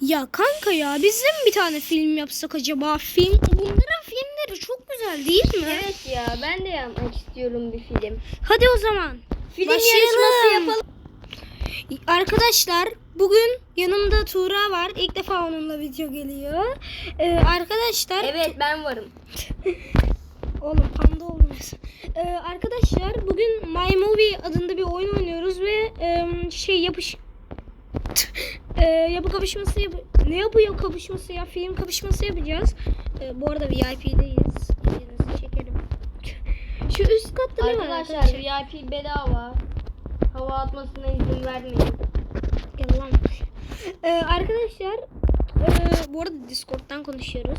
Ya kanka ya biz de mi bir tane film yapsak acaba? Film bunların filmleri çok güzel değil mi? Evet ya ben de yapmak istiyorum bir film. Hadi o zaman. Film Başlayalım. yarışması yapalım. Arkadaşlar bugün yanımda Tuğra var. İlk defa onunla video geliyor. Ee, arkadaşlar Evet ben varım. Oğlum panda olmaz. Ee, arkadaşlar bugün My Movie adında bir oyun oynuyoruz ve em, şey yapış Ee, yapı kapışması yap ne yapıyor kapışması ya film kapışması yapacağız. Ee, bu arada VIP'deyiz. Elinizi çekelim. Şu üst katta ne var Arkadaşlar? VIP bedava. Hava atmasına izin vermeyin. Gel lan. Ee, arkadaşlar e, bu arada Discord'dan konuşuyoruz.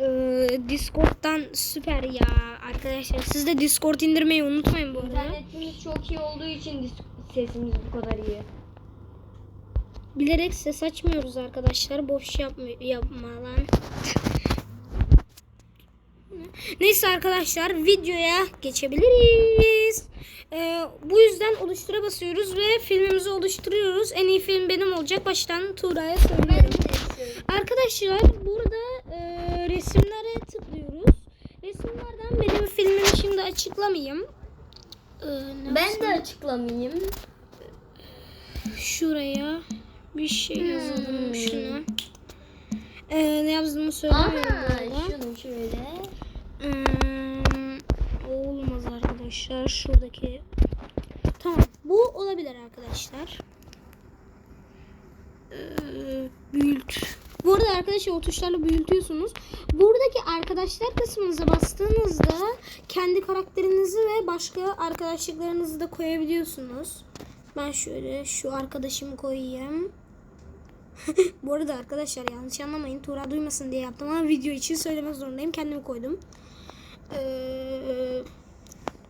Ee, Discord'dan süper ya arkadaşlar. Siz de Discord indirmeyi unutmayın bu arada. İnternetimiz çok iyi olduğu için sesimiz bu kadar iyi. Bilerek ses açmıyoruz arkadaşlar. Boş yapma, yapma lan. Neyse arkadaşlar videoya geçebiliriz. Ee, bu yüzden oluştura basıyoruz ve filmimizi oluşturuyoruz. En iyi film benim olacak. Baştan Tuğra'ya söylüyorum. Arkadaşlar burada e, resimlere tıklıyoruz. Resimlerden benim filmimi şimdi açıklamayayım. Ee, Ben de açıklamayayım. şuraya bir şey yazalım Hmm. şuna. Ee, ne yazdığımı söylemiyorum Aha şunu şöyle. Hmm, olmaz arkadaşlar. Şuradaki Tamam. Bu olabilir arkadaşlar. Ee, büyült. Bu arada arkadaşlar o tuşlarla büyütüyorsunuz. Buradaki arkadaşlar kısmınıza bastığınızda kendi karakterinizi ve başka arkadaşlıklarınızı da koyabiliyorsunuz. Ben şöyle şu arkadaşımı koyayım. Bu arada arkadaşlar yanlış anlamayın. Tuğra duymasın diye yaptım ama video için söylemek zorundayım. Kendimi koydum. Ee,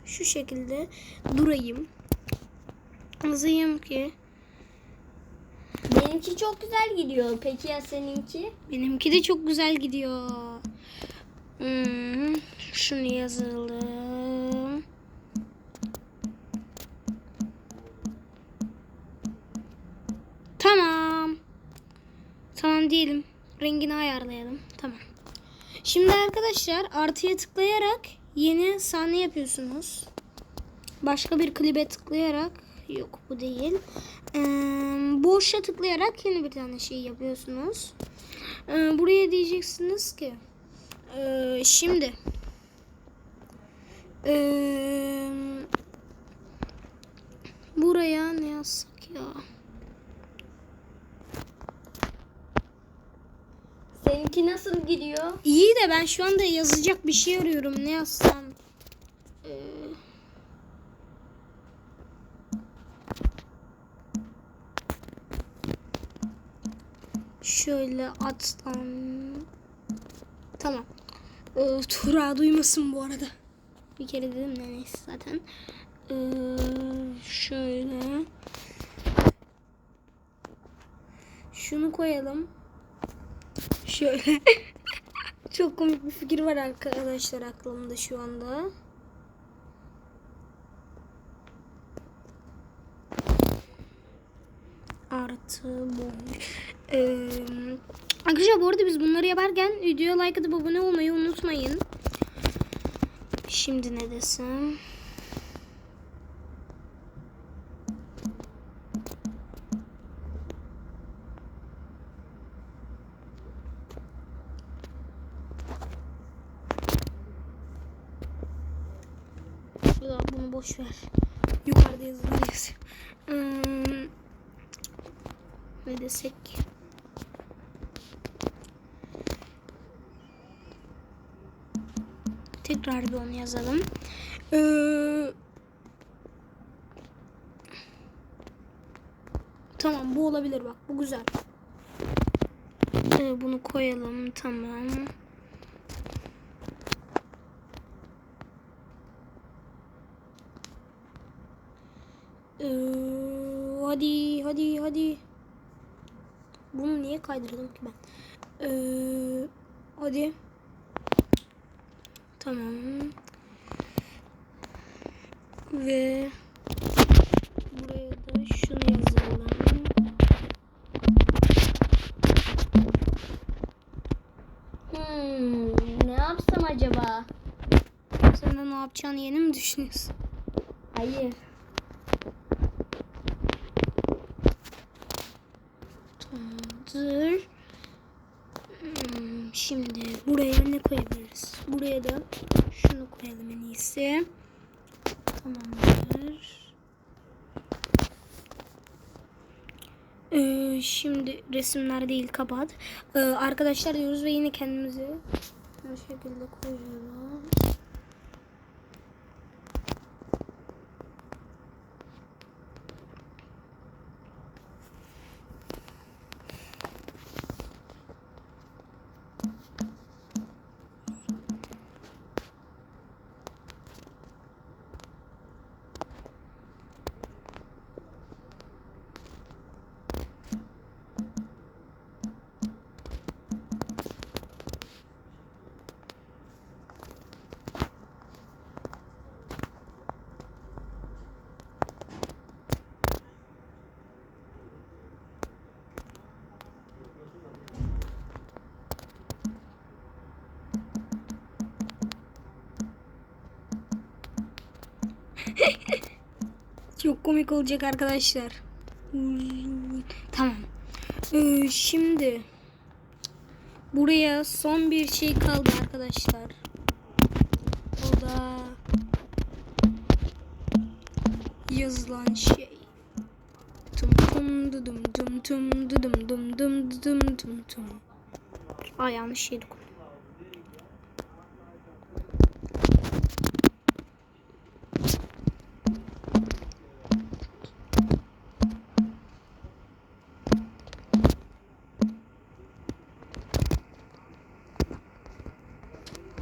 şu şekilde durayım. Yazayım ki Benimki çok güzel gidiyor. Peki ya seninki? benimki de çok güzel gidiyor. Hmm, şunu yazalım. Tamam diyelim. Rengini ayarlayalım. Tamam. Şimdi arkadaşlar artıya tıklayarak yeni sahne yapıyorsunuz. Başka bir klibe tıklayarak yok bu değil. Ee, boşa tıklayarak yeni bir tane şey yapıyorsunuz. Ee, buraya diyeceksiniz ki ee, şimdi ee, buraya ne yazsak ya? Seninki nasıl gidiyor? İyi de ben şu anda yazacak bir şey arıyorum. Ne yazsam? Ee, şöyle atsam. Tamam. Ee, Tura duymasın bu arada. Bir kere dedim de neyse zaten. Ee, şöyle. Şunu koyalım. Şöyle. Çok komik bir fikir var arkadaşlar aklımda şu anda. Artı boy. Ee, arkadaşlar bu arada biz bunları yaparken videoya like atıp abone olmayı unutmayın. Şimdi ne desem? Ya bunu boş ver. Yukarıda yazılar yazıyor. Hmm, ne desek? Tekrar bir onu yazalım. Ee, tamam bu olabilir bak. Bu güzel. Ee, bunu koyalım. Tamam. hadi hadi. Bunu niye kaydırdım ki ben? Ee, hadi. Tamam. Ve buraya da şunu yazalım. Hmm, ne yapsam acaba? Sen de ne yapacağını yeni mi düşünüyorsun? Hayır. Şimdi buraya ne koyabiliriz? Buraya da şunu koyalım en iyisi. Tamamdır. Ee, şimdi resimler değil kapat. Ee, arkadaşlar diyoruz ve yine kendimizi bu şekilde koyuyoruz. Komik olacak arkadaşlar. Tamam. Ee, şimdi buraya son bir şey kaldı arkadaşlar. O da yazılan şey. Tum tum dudum tum tum dudum dum dum dudum tum tum. Ay yanlış yedik.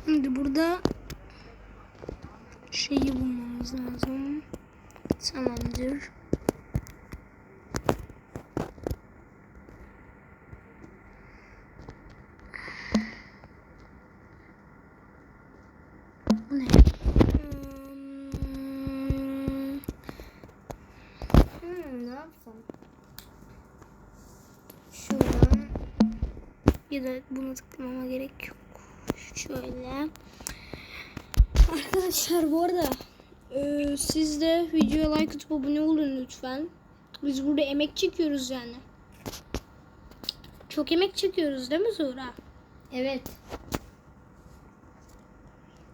Şimdi burada şeyi bulmamız lazım. Tamamdır. Bu ne? Hmm, Hmm, ne yapsam? Şuradan ya da bunu tıklamama gerek yok. Şöyle. Arkadaşlar bu arada e, siz de videoya like atıp abone olun lütfen. Biz burada emek çekiyoruz yani. Çok emek çekiyoruz değil mi Zuhra? Evet.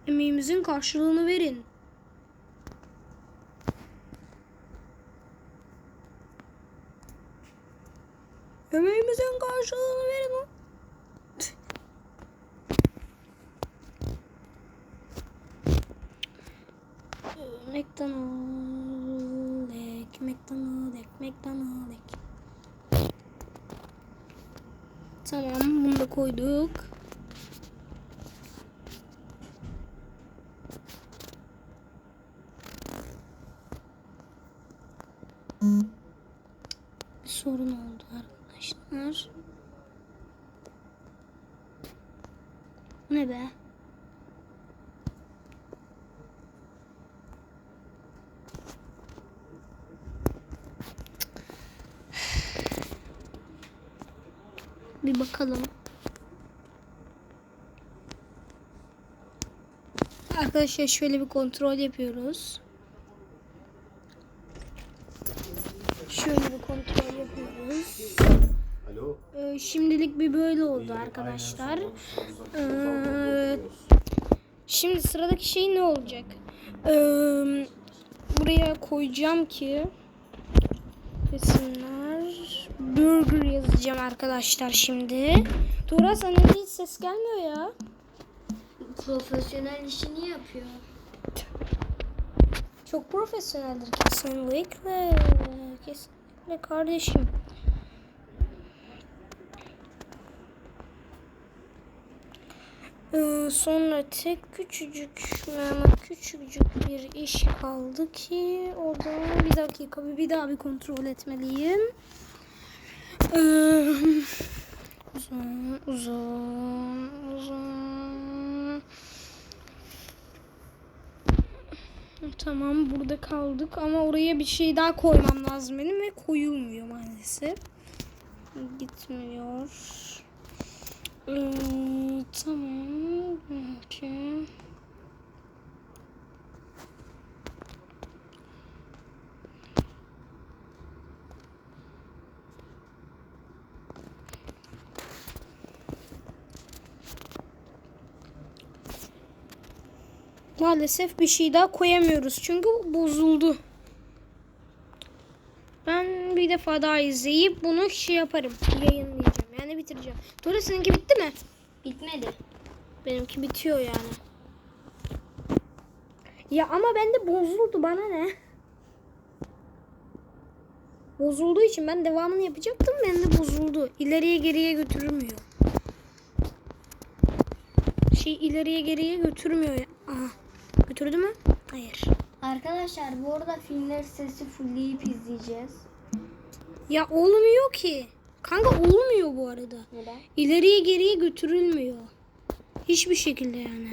Emeğimizin karşılığını verin. Emeğimizin karşılığını verin lan. McDonald's, ek, McDonald's. Tamam, bunu da koyduk. bir sorun oldu arkadaşlar. Bu ne be? Bir bakalım. Arkadaşlar şöyle bir kontrol yapıyoruz. Şöyle bir kontrol yapıyoruz. Alo. Ee, şimdilik bir böyle oldu arkadaşlar. Ee, şimdi sıradaki şey ne olacak? Ee, buraya koyacağım ki resimler burger yazacağım arkadaşlar şimdi. Tuğra senden hiç ses gelmiyor ya. Profesyonel işini yapıyor. Çok profesyoneldir kesinlikle. Kesinlikle kardeşim. Ee, sonra tek küçücük ama küçücük bir iş kaldı ki o da bir dakika bir daha bir kontrol etmeliyim. Uzun uzun uzun. Tamam burada kaldık ama oraya bir şey daha koymam lazım benim ve koyulmuyor maalesef. Gitmiyor. Ee, tamam. Peki. Maalesef bir şey daha koyamıyoruz. Çünkü bozuldu. Ben bir defa daha izleyip bunu şey yaparım. Yayınlayacağım. Yani bitireceğim. Tuğra seninki bitti mi? Bitmedi. Benimki bitiyor yani. Ya ama bende bozuldu bana ne? Bozulduğu için ben devamını yapacaktım. Bende bozuldu. İleriye geriye götürmüyor. Şey ileriye geriye götürmüyor. ya. Aha. Götürdü mü? Hayır. Arkadaşlar bu arada filmleri sesi fullleyip izleyeceğiz. Ya olmuyor ki. Kanka olmuyor bu arada. Neden? İleriye geriye götürülmüyor. Hiçbir şekilde yani.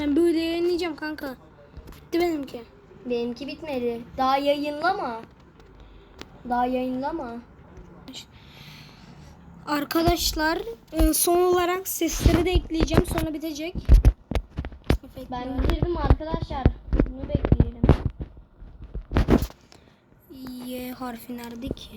Ben böyle yayınlayacağım kanka. Bitti benimki. Benimki bitmedi. Daha yayınlama. Daha yayınlama. Arkadaşlar e, son olarak sesleri de ekleyeceğim sonra bitecek. Ben bitirdim arkadaşlar. Bunu bekleyelim. Y harfi nerede ki?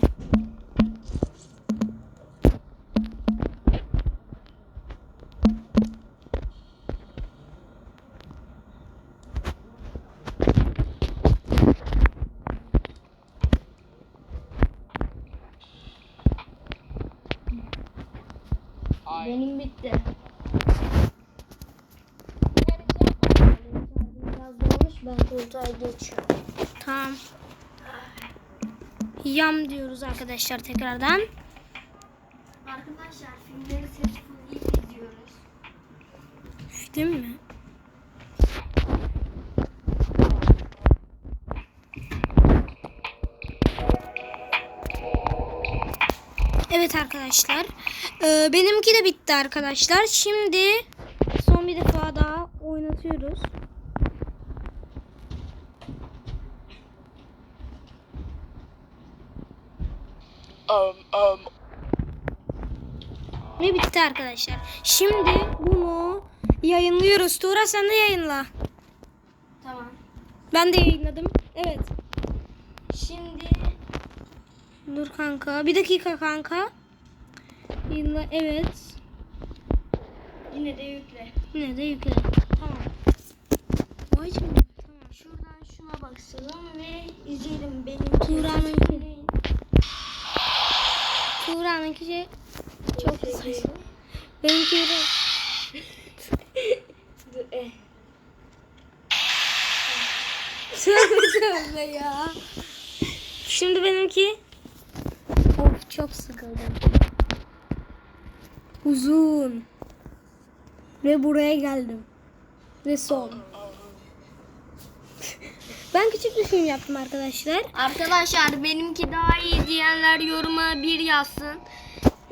Benim bitti. Biraz dolmuş koltuğa geçiyorum. Tamam. Yam diyoruz arkadaşlar tekrardan. Arkadaşlar filmleri ses fullleyip izliyoruz. Değil mi? Evet arkadaşlar. Ee, benimki de bitti arkadaşlar. Şimdi son bir defa daha oynatıyoruz. Um, um, Ve bitti arkadaşlar. Şimdi bunu yayınlıyoruz. Tuğra sen de yayınla. Tamam. Ben de yayınladım. Evet. Şimdi Dur kanka. Bir dakika kanka. Yayınla. Evet. yine de yükle. Yine de yükle. Tamam. Vay canına. Tamam. Şuradan şuna bakalım ve izleyelim benimki. Tuğra'nınki. Tuğra'nınki şey çok güzel. Benimki de. Tövbe ya. Şimdi benimki. Of çok sıkıldım. Uzun. Ve buraya geldim. Ve son. Ben küçük film yaptım arkadaşlar. Arkadaşlar benimki daha iyi diyenler yoruma bir yazsın.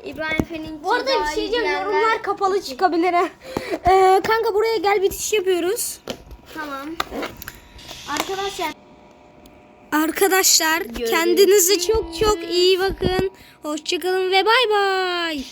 İbrahim Efe'ninki Bu arada bir şey diyeceğim. diyenler- Yorumlar kapalı çıkabilir. ha. Ee, kanka buraya gel bitiş yapıyoruz. Tamam. Arkadaşlar Arkadaşlar Görüşürüz. kendinize çok çok iyi bakın. Hoşçakalın ve bay bay.